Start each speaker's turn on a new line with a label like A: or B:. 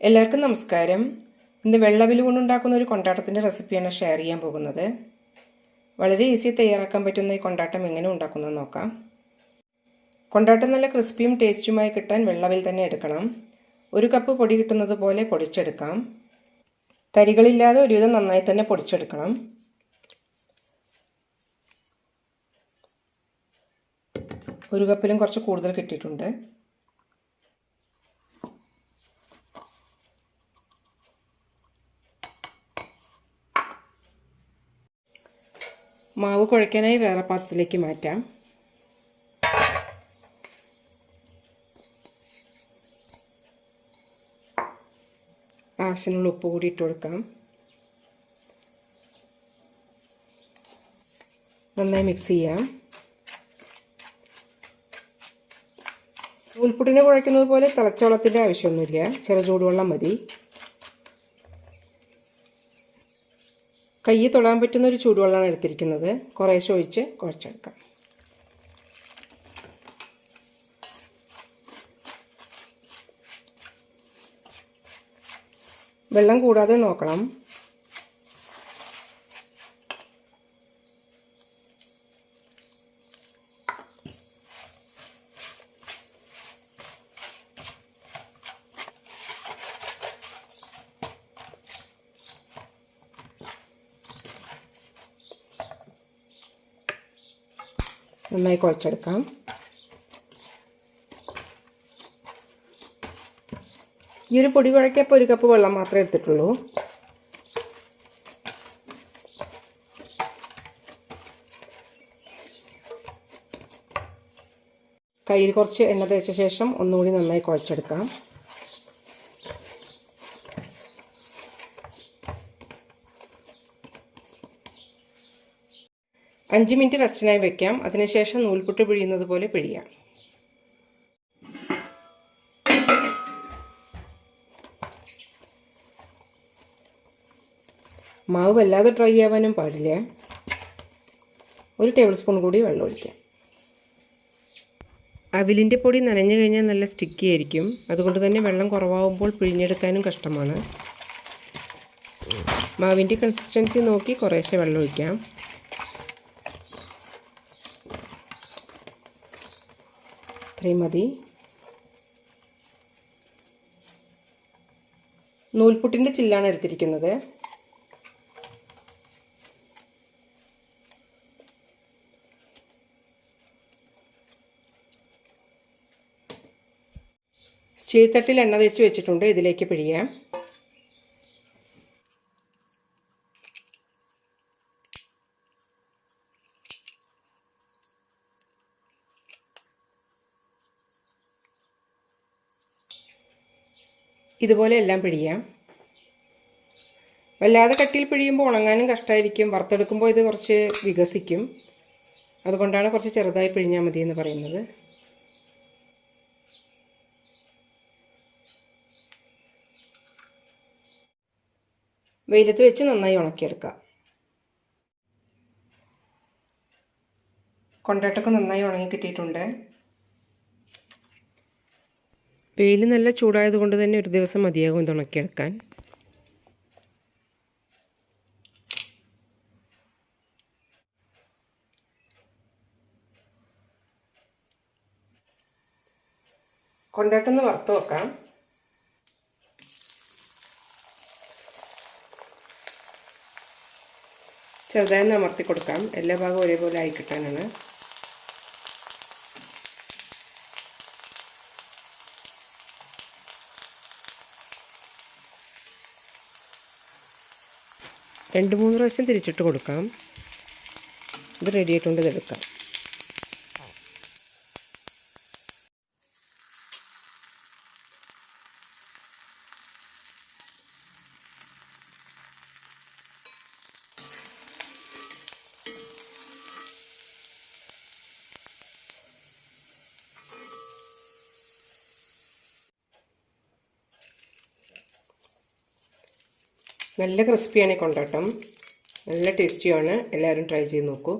A: എല്ലാവർക്കും നമസ്കാരം. ഇന്ന് വെള്ളവിൽ കൊണ്ടുണ്ടാക്കുന്ന ഒരു കൊണ്ടാട്ടത്തിന്റെ റെസിപ്പിയാണ് ഷെയർ ചെയ്യാൻ പോകുന്നത്. വളരെ ഈസി തയ്യാറാക്കാൻ പറ്റുന്ന ഈ കൊണ്ടാട്ടം എങ്ങനെ ഉണ്ടാക്കുന്നത് നോക്കാം. കൊണ്ടാട്ടം നല്ല ക്രിസ്പിയും ടേസ്റ്റുമായി കിട്ടാൻ വെള്ളവിൽ തന്നെ എടുക്കണം. ഒരു കപ്പ് പൊടി കിട്ടുന്നത് പോലെ പൊടിച്ചെടുക്കാം. തരികളില്ലാതെ ഒരുവിധം നന്നായി തന്നെ പൊടിച്ചെടുക്കണം. ഒരു കപ്പിലും കുറച്ച് കൂടുതൽ കിട്ടിയിട്ടുണ്ട്. മാവ് കുഴയ്ക്കാനായി വേറെ പാത്രത്തിലേക്ക് മാറ്റാം. ആവശ്യമുള്ള ഉപ്പ് കൂടി ഇട്ട് കൊടുക്കാം. നന്നായി മിക്സ് ചെയ്യാം. നൂൽപുട്ടിനെ കുഴയ്ക്കുന്നത് പോലെ തിളച്ച വെള്ളത്തിന്റെ ആവശ്യമൊന്നുമില്ല. ചെറു ചൂടുവെള്ളം മതി. കൈ തൊടാൻ പറ്റുന്ന ഒരു ചൂടുവെള്ളമാണ് എടുത്തിരിക്കുന്നത്. കുറേശ്ശെ ഒഴിച്ച് കുഴച്ചെടുക്കാം. വെള്ളം കൂടാതെ നോക്കണം. നന്നായി കുഴച്ചെടുക്കാം. ഈ ഒരു പൊടി കുഴക്കപ്പോൾ ഒരു കപ്പ് വെള്ളം മാത്രമേ എടുത്തിട്ടുള്ളൂ. കയ്യിൽ കുറച്ച് എണ്ണ തേച്ച ശേഷം ഒന്നുകൂടി നന്നായി കുഴച്ചെടുക്കാം. അഞ്ച് മിനിറ്റ് റെസ്റ്റിനായി വെക്കാം. അതിനുശേഷം നൂൽപുട്ട് പിഴിയുന്നത് പോലെ പിഴിയാം. മാവ് വല്ലാതെ ഡ്രൈ ആവാനും പാടില്ല. ഒരു ടേബിൾ സ്പൂൺ കൂടി വെള്ളം ഒഴിക്കാം. അവിലിന്റെ പൊടി നനഞ്ഞു കഴിഞ്ഞാൽ നല്ല സ്റ്റിക്കി ആയിരിക്കും. അതുകൊണ്ട് തന്നെ വെള്ളം കുറവാകുമ്പോൾ പിഴിഞ്ഞെടുക്കാനും കഷ്ടമാണ്. മാവിന്റെ കൺസിസ്റ്റൻസി നോക്കി കുറേശ്ശെ വെള്ളം ഒഴിക്കാം. ഇത്രയും മതി. നൂൽപുട്ടിന്റെ ചില്ലാണ് എടുത്തിരിക്കുന്നത്. സ്റ്റീൽ തട്ടിൽ എണ്ണ തേച്ച് വെച്ചിട്ടുണ്ട്. ഇതിലേക്ക് പിഴിയാം. ഇതുപോലെ എല്ലാം പിഴിയാം. വല്ലാതെ കട്ടിയിൽ പിഴിയുമ്പോൾ ഉണങ്ങാനും കഷ്ടമായിരിക്കും വറുത്തെടുക്കുമ്പോൾ ഇത് കുറച്ച് വികസിക്കും. അതുകൊണ്ടാണ് കുറച്ച് ചെറുതായി പിഴിഞ്ഞാൽ മതി എന്ന് പറയുന്നത്. വെയിലത്ത് വെച്ച് നന്നായി ഉണക്കിയെടുക്കാം. കൊണ്ടാട്ടൊക്കെ നന്നായി ഉണങ്ങി കിട്ടിയിട്ടുണ്ട്. വെയിൽ നല്ല ചൂടായതുകൊണ്ട് തന്നെ ഒരു ദിവസം മതിയാകും ഇത് ഉണക്കിയെടുക്കാൻ കൊണ്ടാട്ടൊന്ന് വറുത്ത് വെക്കാം ചെറുതായി അമർത്തി കൊടുക്കാം. എല്ലാ ഭാഗവും ഒരേപോലെ ആയി കിട്ടാനാണ്. രണ്ട് മൂന്ന് പ്രാവശ്യം തിരിച്ചിട്ട് കൊടുക്കാം. ഇത് റെഡി ആയിട്ടുണ്ട് ഇതെടുക്കാം നല്ല ക്രിസ്പിയാണ് ഈ കൊണ്ടോട്ടം. നല്ല ടേസ്റ്റിയാണ് എല്ലാവരും ട്രൈ ചെയ്ത് നോക്കൂ.